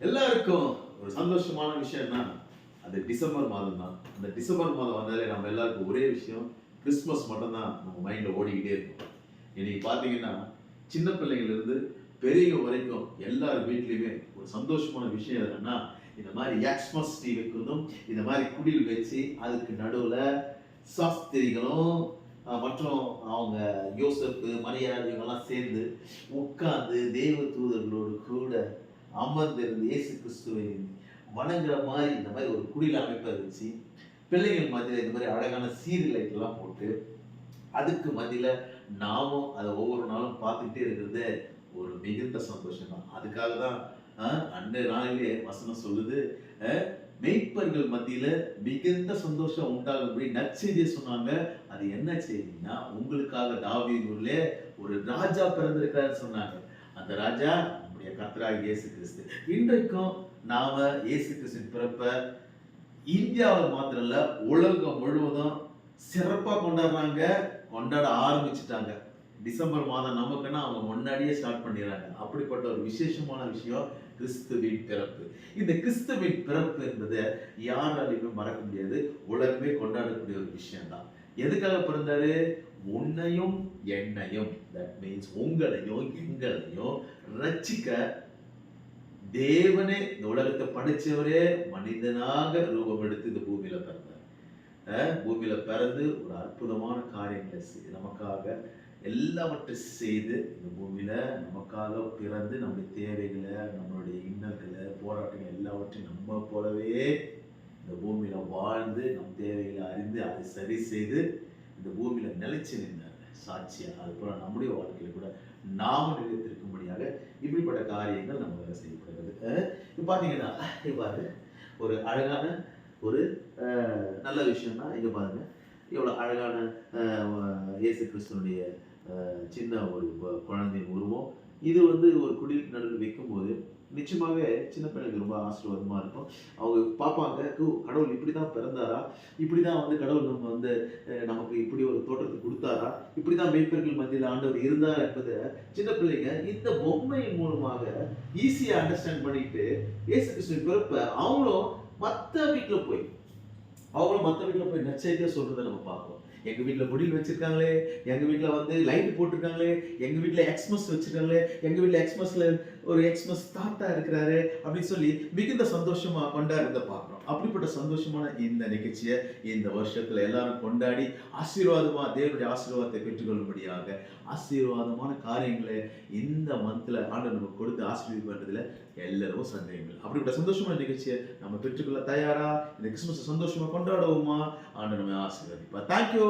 எல்லாருக்கும் ஒரு சந்தோஷமான விஷயம்னா அது டிசம்பர் மாதம் தான். அந்த டிசம்பர் மாதம் வந்தாலே நம்ம எல்லாருக்கும் ஒரே விஷயம் கிறிஸ்மஸ் மட்டும்தான் நம்ம மைண்டில் ஓடிக்கிட்டே இருக்கும். இன்னைக்கு பார்த்தீங்கன்னா சின்ன பிள்ளைங்கள்ல இருந்து பெரியவங்க வரைக்கும் எல்லார் வீட்லேயுமே ஒரு சந்தோஷமான விஷயம் என்னன்னா இந்த மாதிரி எக்ஸ்மஸ் டீ வைக்கிறதும் இந்த மாதிரி குடில் வச்சு அதுக்கு நடுவில் சாஸ்திரிகளும் மற்றும் அவங்க யோசப்பு மரியாதை இவங்கெல்லாம் சேர்ந்து உட்கார்ந்து தேவ தூதர்களோடு கூட அமர்ந்திருந்து இயேசு கிறிஸ்துவை வணங்குற மாதிரி இந்த மாதிரி ஒரு குடியில் அமைப்பை வச்சு பிள்ளைகள் மத்தியில் இந்த மாதிரி அழகான சீரியல் எல்லாம் போட்டு அதுக்கு மத்தியில் நாமும் அதை ஒவ்வொரு நாளும் பார்த்துக்கிட்டே இருக்கிறது ஒரு மிகுந்த சந்தோஷம் தான். அதுக்காக தான் ஆஹ், அன்றைய நாளிலே வசனம் சொல்லுது மெய்ப்பர்கள் மத்தியில மிகுந்த சந்தோஷம் உண்டாகும்படி நற்செய்தியை சொன்னாங்க. அது என்ன செய்தின்னா உங்களுக்காக தாவீதுள்ளே ஒரு ராஜா பிறந்திருக்காருன்னு சொன்னாங்க. அந்த ராஜா நம்முடைய கர்த்தராகிய இயேசு கிறிஸ்து இன்றைக்கும் நாம இயேசு கிறிஸ்துவின் பிறப்ப இந்தியாவில் மாத்திரம் இல்ல உலகம் முழுவதும் சிறப்பாக கொண்டாடுறாங்க கொண்டாட ஆரம்பிச்சிட்டாங்க. டிசம்பர் மாதம் நமக்குன்னா அவங்க முன்னாடியே ஸ்டார்ட் பண்ணிடுறாங்க. அப்படிப்பட்ட ஒரு விசேஷமான விஷயம் கிறிஸ்துவின் பிறப்பு. இந்த கிறிஸ்துவின் பிறப்பு என்பதை யாராலையுமே மறக்க முடியாது. உலகமே கொண்டாடக்கூடிய ஒரு விஷயம்தான். எதுக்காக பிறந்தாரு உன்னையும் என்னையும். தட் மீன்ஸ் உங்களையும் எங்களையும் ரட்சிக்க தேவனே இந்த உலகத்தை படைச்சவரே மனிதனாக ரூபம் எடுத்து இந்த பூமியில பிறந்தார். பூமியில பிறந்து ஒரு அற்புதமான காரியங்களை செய்- நமக்காக எல்லாவற்றையும் செய்து இந்த பூமியில நமக்காக பிறந்து நம்முடைய தேவைகளை நம்மளுடைய இன்னல்களை போராட்டங்கள் எல்லாவற்றையும் நம்ம போலவே இந்த பூமியில் வாழ்ந்து நம் தேவைகளை அறிந்து அதை சரி செய்து இந்த பூமியில் நிலைச்சு நின்றார். சாட்சியாக அது போல் நம்முடைய வாழ்க்கையில் கூட நாம நிலைத்திருக்கும்படியாக இப்படிப்பட்ட காரியங்கள் நமக்காக செய்யப்படுகிறது. இப்போ பார்த்தீங்கன்னா இவ்வாறு ஒரு அழகான ஒரு நல்ல விஷயம்னா இங்கே பாருங்க எவ்வளோ அழகான இயேசு கிறிஸ்தனுடைய சின்ன ஒரு குழந்தை குழந்தையின் உருவம். இது வந்து ஒரு குடிலுக்கு நடுவில் வைக்கும்போது நிச்சயமாகவே சின்ன பிள்ளைங்க ரொம்ப ஆசீர்வாதமாக இருக்கும். அவங்க பார்ப்பாங்க கடவுள் இப்படி தான் பிறந்தாரா? இப்படி தான் வந்து கடவுள் நம்ம வந்து நமக்கு இப்படி ஒரு தோற்றத்தை கொடுத்தாரா? இப்படி தான் மெய்ப்பெருக்கள் மத்தியில் ஆண்டவர் இருந்தார்? என்பதை சின்ன பிள்ளைங்க இந்த பொம்மையின் மூலமாக ஈஸியாக அண்டர்ஸ்டாண்ட் பண்ணிட்டு இயேசு கிருஷ்ணன் பிறப்ப அவங்களும் மற்ற வீட்டில் போய் அவங்களும் மற்ற வீட்டில் போய் நச்சரிக்கையா சொல்றதை நம்ம பார்க்குறோம் எங்கள் வீட்டில் முடில் வச்சுருக்காங்களே எங்கள் வீட்டில் வந்து லைட் போட்டிருக்காங்களே எங்கள் வீட்டில் எக்ஸ்மஸ் வச்சுருக்காங்களே எங்கள் வீட்டில் எக்ஸ்மஸில் ஒரு எக்ஸ்மஸ் தாத்தா இருக்கிறாரு அப்படின்னு சொல்லி மிகுந்த சந்தோஷமாக கொண்டாடுறத பார்க்குறோம். அப்படிப்பட்ட சந்தோஷமான இந்த நிகழ்ச்சியை இந்த வருஷத்தில் எல்லாரும் கொண்டாடி ஆசீர்வாதமாக தேவனுடைய ஆசீர்வாதத்தை பெற்றுக்கொள்ளும்படியாக ஆசீர்வாதமான காரியங்களை இந்த மந்தில் ஆண்டு நமக்கு கொடுத்து ஆசீர்வதிப்பதுல எல்லாரும் சந்தேகம் இல்லை அப்படிப்பட்ட சந்தோஷமான நிகழ்ச்சியை நம்ம பெற்றுக்கொள்ள தயாரா? இந்த கிறிஸ்மஸை சந்தோஷமாக கொண்டாடுவோமா? ஆண்டு நம்ம ஆசீர்வதிப்பா தேங்க்யூ